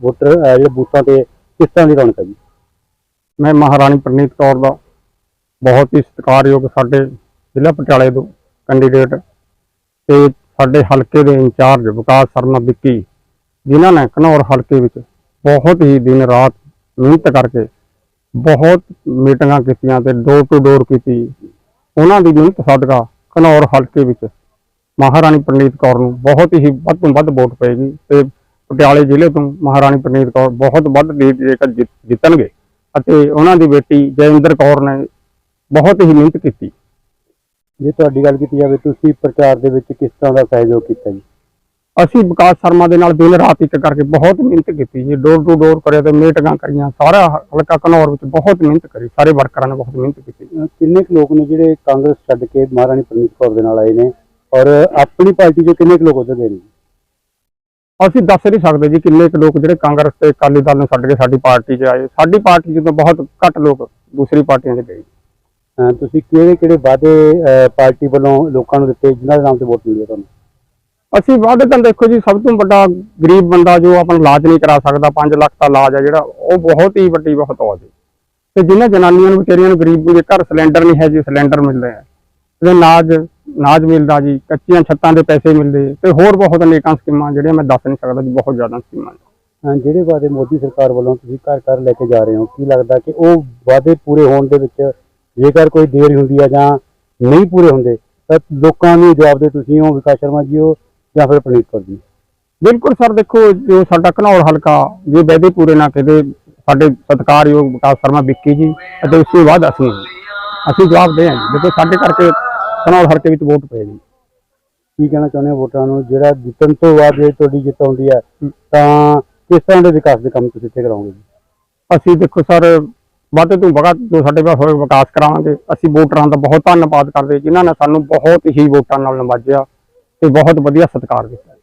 Voter ਅਹ ਜਿਹੜੇ ਬੂਥਾਂ ਤੇ ਕਿਸ ਤਰ੍ਹਾਂ ਦੀ ਰੌਣਕ ਹੈ ਜੀ? ਮੈਂ ਮਹਾਰਾਣੀ ਪ੍ਰਨੀਤ ਕੌਰ ਦਾ ਬਹੁਤ ਹੀ ਸਤਿਕਾਰਯੋਗ ਸਾਡੇ ਜ਼ਿਲ੍ਹਾ ਪਟਿਆਲੇ ਤੋਂ ਕੈਂਡੀਡੇਟ ਤੇ ਸਾਡੇ ਹਲਕੇ ਦੇ ਇੰਚਾਰਜ ਵਿਕਾਸ ਸ਼ਰਮਾ ਵਿੱਕੀ, ਜਿਨ੍ਹਾਂ ਨੇ ਘਨੌਰ ਹਲਕੇ ਵਿੱਚ ਬਹੁਤ ਹੀ ਦਿਨ ਰਾਤ ਮਿਹਨਤ ਕਰਕੇ ਬਹੁਤ ਮੀਟਿੰਗਾਂ ਕੀਤੀਆਂ ਤੇ ਡੋਰ ਟੂ ਡੋਰ ਕੀਤੀ। ਉਹਨਾਂ ਦੀ ਮਿਹਨਤ ਸਦਕਾ ਘਨੌਰ ਹਲਕੇ ਵਿੱਚ ਮਹਾਰਾਣੀ ਪ੍ਰਨੀਤ ਕੌਰ ਨੂੰ ਬਹੁਤ ਹੀ ਵੱਧ ਤੋਂ ਵੱਧ ਵੋਟ ਪਏਗੀ ਤੇ ਪਟਿਆਲੇ ਜ਼ਿਲ੍ਹੇ ਤੋਂ ਮਹਾਰਾਣੀ ਪ੍ਰਨੀਤ ਕੌਰ ਬਹੁਤ ਵੱਧ ਲੀਡ ਜੇਕਰ ਜਿੱਤ- ਜਿੱਤਣਗੇ ਅਤੇ ਉਹਨਾਂ ਦੀ ਬੇਟੀ ਜੈਇੰਦਰ ਕੌਰ ਨੇ ਬਹੁਤ ਹੀ ਮਿਹਨਤ ਕੀਤੀ। ਜੇ ਤੁਹਾਡੀ ਗੱਲ ਕੀਤੀ ਜਾਵੇ ਤੁਸੀਂ ਪ੍ਰਚਾਰ ਦੇ ਵਿੱਚ ਕਿਸ ਤਰ੍ਹਾਂ ਦਾ ਸਹਿਯੋਗ ਕੀਤਾ ਜੀ? ਅਸੀਂ ਵਿਕਾਸ ਸ਼ਰਮਾ ਦੇ ਨਾਲ ਦਿਨ ਰਾਤ ਇੱਕ ਕਰਕੇ ਬਹੁਤ ਮਿਹਨਤ ਕੀਤੀ ਜੀ। ਡੋਰ ਟੂ ਡੋਰ ਕਰਿਆ ਤੇ ਮੀਟਿੰਗਾਂ ਕਰੀਆਂ ਸਾਰਾ ਹਲਕਾ ਘਨੌਰ ਵਿੱਚ ਬਹੁਤ ਮਿਹਨਤ ਕਰੀ। ਸਾਰੇ ਵਰਕਰਾਂ ਨੇ ਬਹੁਤ ਮਿਹਨਤ ਕੀਤੀ। ਕਿੰਨੇ ਕੁ ਲੋਕ ਨੇ ਜਿਹੜੇ ਕਾਂਗਰਸ ਛੱਡ ਕੇ ਮਹਾਰਾਣੀ ਪ੍ਰਨੀਤ ਕੌਰ ਦੇ ਨਾਲ ਆਏ ਨੇ ਔਰ ਆਪਣੀ ਪਾਰਟੀ ਚੋਂ ਕਿੰਨੇ ਕੁ ਲੋਕ ਉੱਧਰ ਗਏ ਨੇ? ਅਸੀਂ ਦੱਸ ਨਹੀਂ ਸਕਦੇ ਜੀ ਕਿੰਨੇ ਕੁ ਲੋਕ ਜਿਹੜੇ ਕਾਂਗਰਸ ਤੇ ਅਕਾਲੀ ਦਲ ਨੂੰ ਛੱਡ ਕੇ ਸਾਡੀ ਪਾਰਟੀ 'ਚ ਆਏ। ਸਾਡੀ ਪਾਰਟੀ 'ਚ ਤਾਂ ਬਹੁਤ ਘੱਟ ਲੋਕ ਦੂਸਰੀ ਪਾਰਟੀਆਂ 'ਚ ਗਏ। ਅਹ ਤੁਸੀਂ ਕਿਹੜੇ ਕਿਹੜੇ ਵਾਅਦੇ ਅਹ ਪਾਰਟੀ ਵੱਲੋਂ ਲੋਕਾਂ ਨੂੰ ਦਿੱਤੇ ਜਿਨ੍ਹਾਂ ਦੇ ਨਾਮ ਤੇ ਵੋਟ ਮਿਲੀ ਹੈ ਤੁਹਾਨੂੰ? ਅਸੀਂ ਵਾਅਦੇ ਤਾਂ ਦੇਖੋ ਜੀ ਸਭ ਤੋਂ ਵੱਡਾ ਗਰੀਬ ਬੰਦਾ ਜੋ ਆਪਣਾ ਇਲਾਜ ਨਹੀਂ ਕਰਾ ਸਕਦਾ 5 ਲੱਖ ਦਾ ਇਲਾਜ ਆ ਜਿਹੜਾ ਉਹ ਬਹੁਤ ਹੀ ਵੱਡੀ ਬਹੁਤ ਹੋ। ਜੀ ਤੇ ਜਿਨ੍ਹਾਂ ਜਨਾਨੀਆਂ ਨੂੰ ਵਿਚਾਰੀਆਂ ਨੂੰ ਗਰੀਬ ਦੇ ਘਰ ਸਿਲੰਡਰ ਨਹੀਂ ਹੈ ਜੀ ਸਿਲੰਡਰ ਮਿਲਦੇ ਆ। ਤੇ ਨਾਜ ਨਾਜ ਮਿਲਦਾ ਜੀ ਕੱਚੀਆਂ ਛੱਤਾਂ ਦੇ ਪੈਸੇ ਮਿਲਦੇ ਤੇ ਹੋਰ ਬਹੁਤ ਅਨੇਕਾਂ ਸਕੀਮਾਂ ਜਿਹੜੀਆਂ ਮੈਂ ਦੱਸ ਨਹੀਂ ਸਕਦਾ ਜੀ ਬਹੁਤ ਜ਼ਿਆਦਾ ਸਕੀਮਾਂ ਨੇ। ਜਿਹੜੇ ਵਾਅਦੇ ਮੋਦੀ ਸਰਕਾਰ ਵੱਲੋਂ ਤੁਸੀਂ ਘਰ ਘਰ ਲੈ ਕੇ ਜਾ ਰਹੇ ਹੋ ਕੀ ਲੱਗਦਾ ਕਿ ਉਹ ਵਾਅਦੇ ਪੂਰੇ ਹੋਣ ਦੇ ਵਿੱਚ ਜੇਕਰ ਕੋਈ ਦੇਰ ਹੁੰਦੀ ਹੈ ਜਾਂ ਨਹੀਂ ਪੂਰੇ ਹੁੰਦੇ ਤਾਂ ਲੋਕਾਂ ਨੂੰ ਜਵਾਬ ਦੇ ਤੁਸੀਂ ਹੋ ਵਿਕਾਸ ਸ਼ਰਮਾ ਜੀ ਹੋ ਜਾਂ ਫਿਰ ਪ੍ਰਨੀਤ ਕੌਰ ਜੀ? ਬਿਲਕੁਲ ਸਰ ਦੇਖੋ ਜੋ ਸਾਡਾ ਘਨੌਰ ਹਲਕਾ ਜੇ ਵਾਅਦੇ ਪੂਰੇ ਨਾ ਕੀਤੇ ਸਾਡੇ ਸਤਿਕਾਰਯੋਗ ਵਿਕਾਸ ਸ਼ਰਮਾ ਵਿੱਕੀ ਜੀ ਅਤੇ ਉਸ ਤੋਂ ਬਾਅਦ ਅਸੀਂ ਅਸੀਂ ਜਵਾਬ ਦੇ ਹਾਂ ਜੀ। ਦੇਖੋ ਸਾਡੇ ਕਰਕੇ ਘਨੌਰ ਹਲਕੇ ਵਿੱਚ ਵੋਟ ਪਏਗੀ ਕੀ ਕਹਿਣਾ ਚਾਹੁੰਦੇ ਹੋ ਵੋਟਰਾਂ ਨੂੰ? ਜਿਹੜਾ ਜਿੱਤਣ ਤੋਂ ਬਾਅਦ ਜੇ ਤੁਹਾਡੀ ਜਿੱਤ ਆਉਂਦੀ ਹੈ ਤਾਂ ਕਿਸ ਤਰ੍ਹਾਂ ਦੇ ਵਿਕਾਸ ਦੇ ਕੰਮ ਤੁਸੀਂ ਇੱਥੇ ਕਰਾਓਗੇ? ਜੀ ਅਸੀਂ ਦੇਖੋ ਸਰ ਵੱਧ ਤੋਂ ਵੱਧ ਜੋ ਸਾਡੇ ਪਾਸ ਹੋਏ ਵਿਕਾਸ ਕਰਾਵਾਂਗੇ। ਅਸੀਂ ਵੋਟਰਾਂ ਦਾ ਬਹੁਤ ਧੰਨਵਾਦ ਕਰਦੇ ਜਿਨ੍ਹਾਂ ਨੇ ਸਾਨੂੰ ਬਹੁਤ ਹੀ ਵੋਟਾਂ ਨਾਲ ਨਵਾਜਿਆ ਤੇ ਬਹੁਤ ਵਧੀਆ ਸਤਿਕਾਰ ਦਿੱਤਾ।